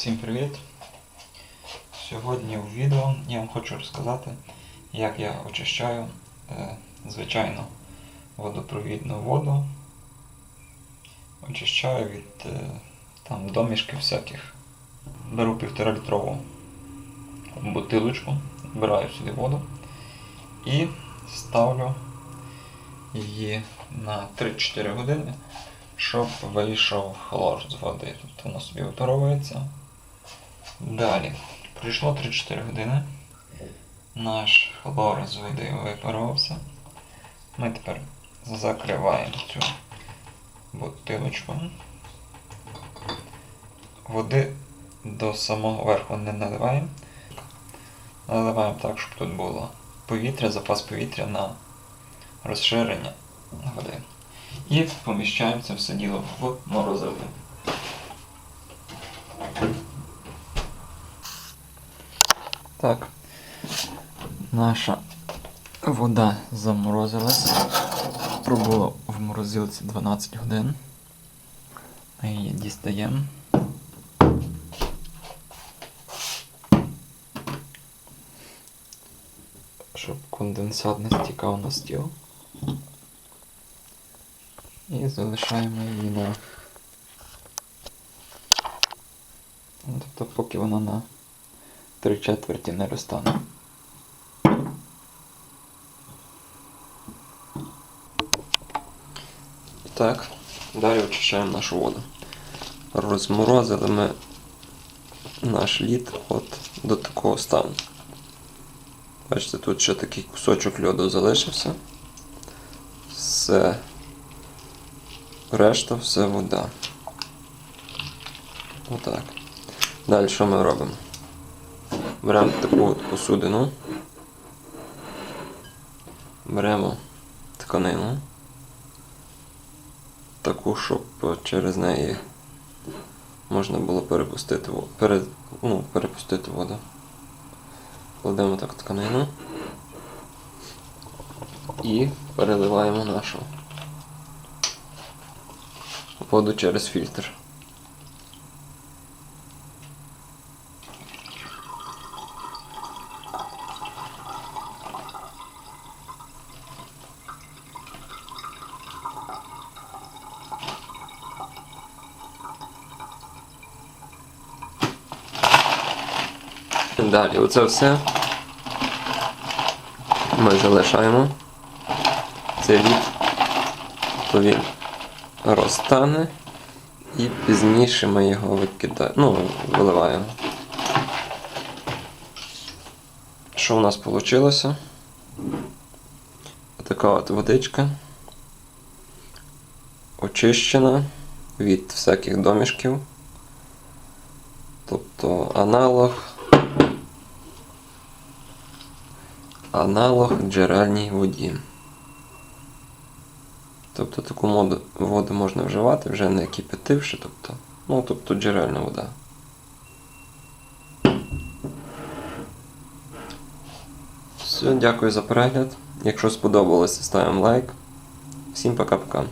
Всім привіт! Сьогодні у відео я вам хочу розказати, як я очищаю е, звичайну водопровідну воду. Очищаю від е, там, домішків всяких. Беру півтора літрову бутилочку, вбираю сюди воду і ставлю її на 3-4 години, щоб вийшов хлор з води. Тобто воно собі випаровується. Далі. Пройшло 3-4 години. Наш хлор з води випарувався. Ми тепер закриваємо цю бутилочку. Води до самого верху не наливаємо. Наливаємо так, щоб тут було повітря, запас повітря на розширення води. І поміщаємо це все діло в морозилку. Так, наша вода заморозилась. Пробула в морозилці 12 годин. Ми її дістаємо. Щоб конденсат не стікав на стіл. І залишаємо її на. Тобто поки вона на три четверті не розтане. Так, далі очищаємо нашу воду. Розморозили ми наш лід от до такого стану. Бачите, тут ще такий кусочок льоду залишився. Все. Решта все вода. Отак. Далі що ми робимо? Беремо таку от посудину. Беремо тканину. Таку, щоб через неї можна було перепустити, во- пере, ну, перепустити воду. Кладемо так тканину і переливаємо нашу воду через фільтр. Далі оце все ми залишаємо. Цей лід, то він розтане і пізніше ми його викидаємо, ну, виливаємо. Що у нас вийшло? Така от водичка. Очищена від всяких домішків. Тобто аналог. Аналог джерельній воді. Тобто таку воду можна вживати, вже не кипятивши, тобто, ну, тобто джерельна вода. Все, дякую за перегляд. Якщо сподобалося, ставимо лайк. Всім пока-пока.